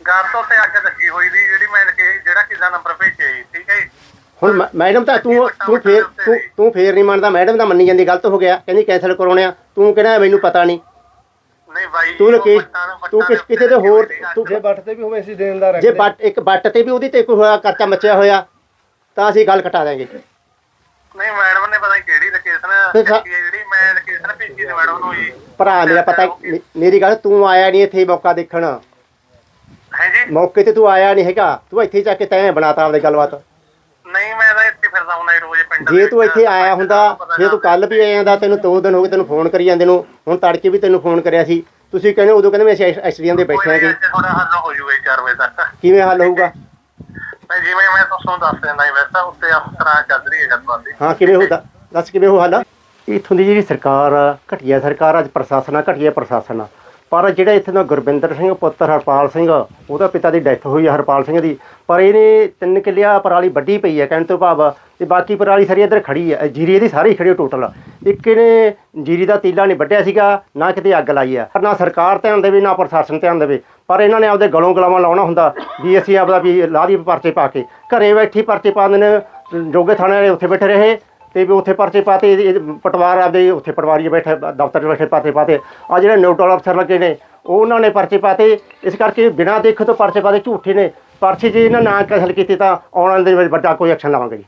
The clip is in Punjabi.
ਗਾਰ ਤੋਂ ਤੇ ਅੱਗ ਲੱਗੀ ਹੋਈ ਦੀ ਜਿਹੜੀ ਮੈਂ ਕਿ ਜਿਹੜਾ ਕਿਦਾ ਨੰਬਰ ਭੇਜਿਆ ਜੀ ਠੀਕ ਹੈ ਜੀ? ਹੁਣ ਮ- ਮੈਡਮ ਤਾਂ ਤੂੰ ਤੂੰ ਫੇਰ ਤੂੰ ਤੂੰ ਫੇਰ ਨਹੀਂ ਮੰਨਦਾ ਮੈਡਮ ਤਾਂ ਮੰਨੀ ਜਾਂਦੀ ਗਲਤ ਹੋ ਗਿਆ ਕਹਿੰਦੀ ਕੈਂਸਲ ਕਰਾਉਣੇ ਆ ਤੂੰ ਕਹਿੰਦਾ ਮੈਨੂੰ ਪਤਾ ਨਹੀਂ। ਨਹੀਂ ਬਾਈ ਤੂੰ ਉਹ ਲੋਕੇ ਵੱਟਾਂ ਨੂੰ- ਤੂੰ ਵੱਟਾਂ ਕਿਸ ਦੇ ਕਿਤੇ ਤੇ ਉੱਤੇ ਹੋਰ ਲੱਗੀ ਹੋਈ ਤੂੰ ਜੇ ਬੱਟ ਤੇ ਵੀ ਹੋਵੇ ਅਸੀਂ ਦੇਣਦਾਰ ਜੇ ਬੱਟ ਇੱਕ ਬੱਟ ਤੇ ਵੀ ਉਹਦੀ ਤੇ ਕੋਈ ਹੋਇਆ ਕਰਚਾ ਮੱਚਿਆ ਹੋਇਆ ਤਾਂ ਅਸੀਂ ਗੱਲ ਕਟਾ ਦਾਂਗੇ ਨਹੀਂ ਮੈਡਮ ਨੇ ਪਤਾ ਨੀ ਕਿਹੜੀ ਲੋਕੇਸ਼ਨ ਫਿਰ ਸਾ- ਹੈ ਜਿਹੜੀ ਮੈਂ ਲੋਕੇਸ਼ਨ ਭੇਜੀ ਸੀ ਮੈਡਮ ਨੂੰ ਜੀ। ਭਰਾ ਮੇਰਾ ਪਤਾ ਮੇ- ਮੇਰੀ ਗੱਲ ਤੂੰ ਆਇਆ ਨਹੀਂ ਇੱਥੇ ਮੌਕਾ ਦੇਖਣ। ਮੌਕੇ ਤੇ ਤੂੰ ਆਇਆ ਨਹੀਂ ਹੈਗਾ। ਤੂੰ ਇੱਥੇ ਚੱਕ ਕੇ ਤੈਂ ਬਣਾਤਾ ਆਪਦੀ ਗੱਲਬਾਤ। ਨਹੀਂ ਮੈਂ ਤਾਂ ਇੱਥੇ ਫਿਰਦਾ ਹੁੰਦਾ ਰੋਜ਼ ਪਿੰਡ ਦੇ ਜੇ ਤੂੰ। ਇੱਥੇ ਆਇਆ ਹੁੰਦਾ ਜੇ ਤੂੰ ਕੱਲ ਵੀ ਆਇਆ ਜਾਂਦਾ ਤੈਨੂੰ ਦੋ ਦਿਨ ਹੋ ਗਏ ਤੈਨੂੰ ਫੋਨ ਕਰੀ ਜਾਂਦੇ ਨੂੰ। ਹੁਣ ਤੜਕੇ ਵੀ ਤੈਨੂੰ ਫੋਨ ਕਰਿਆ ਸੀ। ਤੁਸੀਂ ਕਹਿੰਦੇ ਉਦੋਂ ਕਹਿੰਦੇ ਮੈਂ ਐਸਡੀਐਮ ਦੇ ਬੈਠੇ ਆਂਗੇ ਥੋੜਾ ਹੱਲ ਹੋ ਜੂਗਾ 4 ਵਜੇ ਤੱਕ। ਕਿਵੇਂ ਹੱਲ ਹੋਊਗਾ? ਮੈਂ ਜਿਵੇਂ ਮੈਂ ਤੁਹਾਨੂੰ ਦੱਸ ਦਿੰਦਾ ਜੀ ਵੈਸਾ ਉੱਤੇ ਤਰ੍ਹਾਂ ਚੱਲ ਰਹੀ ਹੈ ਗੱਲਬਾਤ ਹਾਂ ਕਿਵੇਂ ਹੋਦਾ ਦੱਸ ਕਿਵੇਂ ਹੋ ਹੱਲ? ਇਥੋਂ ਦੀ ਜਿਹੜੀ ਸਰਕਾਰ ਆ ਘਟੀਆ ਸਰਕਾਰ ਅੱਜ ਪ੍ਰਸ਼ਾਸਨ ਆ ਘਟੀਆ ਪ੍ਰਸ਼ਾਸਨ ਆ। ਪਰ ਜਿਹੜਾ ਇੱਥੇ ਦਾ ਗੁਰਵਿੰਦਰ ਸਿੰਘ ਪੁੱਤਰ ਹਰਪਾਲ ਸਿੰਘ, ਉਹਦਾ ਪਿਤਾ ਦੀ ਡੈਥ ਹੋਈ ਆ ਹਰਪਾਲ ਸਿੰਘ ਦੀ। ਪਰ ਇਹਨੇ ਤਿੰਨ ਕਿੱਲਿਆ ਪਰਾਲੀ ਵੱਢੀ ਪਈ ਹੈ ਕਹਿਣ ਤੋਂ ਭਾਵ, ਤੇ ਬਾਕੀ ਪਰਾਲੀ ਸਾਰੀ ਇੱਧਰ ਖੜੀ ਹੈ ਜੀਰੀ ਇਹਦੀ ਸਾਰੀ ਖੜੀ ਟੋਟਲ ਇੱਕ ਇਹਨੇ ਜੀਰੀ ਦਾ ਤੀਲਾ ਨਹੀਂ ਵੱਢਿਆ ਸੀਗਾ, ਨਾ ਕਿਤੇ ਅੱਗ ਲਾਈ ਹੈ ਨਾ ਸਰਕਾਰ ਧਿਆਨ ਦੇਵੇ, ਨਾ ਪ੍ਰਸ਼ਾਸਨ ਧਿਆਨ ਦੇਵੇ। ਪਰ ਇਹਨਾਂ ਨੇ ਆਪਦੇ ਗਲੋਂ ਗਲਾਵਾਂ ਲਾਉਣਾ ਹੁੰਦਾ, ਵੀ ਅਸੀਂ ਆਪਦਾ ਵੀ ਲਾਹ ਦੀ ਪਰਚੇ ਪਾ ਕੇ। ਘਰੇ ਬੈਠੀ ਪਰਚੇ ਪਾ ਦਿੰਦੇ ਨੇ, ਜੋਗੇ ਥਾਣੇ ਵਾਲੇ ਉੱਥੇ ਬੈਠੇ ਰਹੇ। ਤੇ ਵੀ ਉੱਥੇ ਪਰਚੇ ਪਾਤੇ, ਇਹ- ਇਹ ਪਟਵਾਰ ਆਪਦੇ ਉੱਥੇ ਪਟਵਾਰੀ ਬੈਠੇ, ਦਫ਼ਤਰ 'ਚ ਬੈਠੇ ਪਰਚੇ ਪਾਤੇ। ਆ ਜਿਹੜੇ ਨਿਊਟਰਲ ਅਫਸਰ ਲੱਗੇ ਨੇ, ਉਹ ਉਹਨਾਂ ਨੇ ਪਰਚੇ ਪਾਤੇ। ਇਸ ਕਰਕੇ ਬਿਨਾਂ ਦੇਖੇ ਤੋਂ ਪਰਚੇ ਪਾਤੇ, ਝੂਠੇ ਨੇ। ਪਰਚੇ ਜੇ ਇਹਨਾਂ ਨਾ ਕਸਲ ਕੀਤੀ ਤਾਂ ਆਉਣ ਵਾਲੇ ਦਿਨ ਵਿੱਚ ਵੱਡਾ ਕੋਈ ਐਕਸ਼ਨ ਲਵਾਂਗੇ ਜੀ।